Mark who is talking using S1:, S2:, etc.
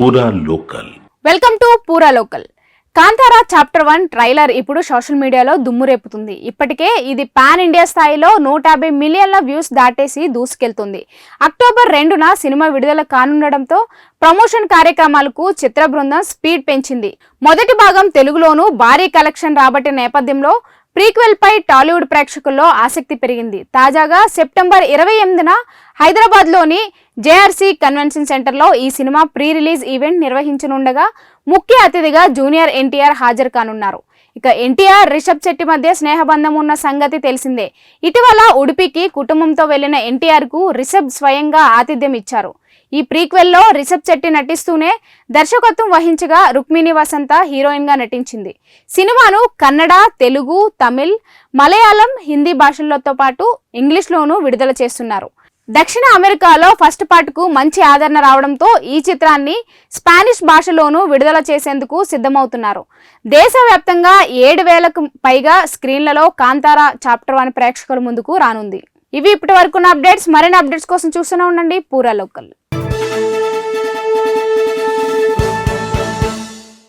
S1: Poora local.
S2: Welcome to Poora local. Kantara chapter one trailer ఇప్పుడు social మీడియాలో దుమ్ము రేపుతుంది. ఇప్పటికే ఇది పాన్ ఇండియా స్థాయిలో నూట యాభై మిలియన్ల వ్యూస్ దాటేసి దూసుకెళ్తుంది. అక్టోబర్ రెండున సినిమా విడుదల కానుండడంతో ప్రమోషన్ కార్యక్రమాలకు చిత్ర బృందం స్పీడ్ పెంచింది. మొదటి భాగం తెలుగులోనూ భారీ కలెక్షన్ రాబట్టిన నేపథ్యంలో ప్రీక్వెల్ పై టాలీవుడ్ ప్రేక్షకుల్లో ఆసక్తి పెరిగింది. తాజాగా సెప్టెంబర్ ఇరవై ఎనిమిదిన హైదరాబాద్లోని జేఆర్సీ కన్వెన్షన్ సెంటర్లో ఈ సినిమా ప్రీ రిలీజ్ ఈవెంట్ నిర్వహించనుండగా ముఖ్య అతిథిగా జూనియర్ ఎన్టీఆర్ హాజరు కానున్నారు. ఇక ఎన్టీఆర్ రిషబ్ శెట్టి మధ్య స్నేహబంధం ఉన్న సంగతి తెలిసిందే. ఇటీవల ఉడిపికి కుటుంబంతో వెళ్ళిన ఎన్టీఆర్కు రిషబ్ స్వయంగా ఆతిథ్యం ఇచ్చారు. ఈ ప్రీక్వెల్లో రిషబ్ శెట్టి నటిస్తూనే దర్శకత్వం వహించగా రుక్మిణి వసంత హీరోయిన్గా నటించింది. సినిమాను కన్నడ తెలుగు తమిళ్ మలయాళం హిందీ భాషలతో పాటు ఇంగ్లీష్లోనూ విడుదల చేస్తున్నారు. దక్షిణ అమెరికాలో ఫస్ట్ పార్ట్కు మంచి ఆదరణ రావడంతో ఈ చిత్రాన్ని స్పానిష్ భాషలోనూ విడుదల చేసేందుకు సిద్ధమవుతున్నారు. దేశవ్యాప్తంగా ఏడు వేలకు పైగా స్క్రీన్లలో కాంతారా చాప్టర్ వన్ ప్రేక్షకుల ముందుకు రానుంది. ఇవి ఇప్పటి వరకున్న అప్డేట్స్. మరిన్ని అప్డేట్స్ కోసం చూస్తూనే ఉండండి. పూరా లోకల్.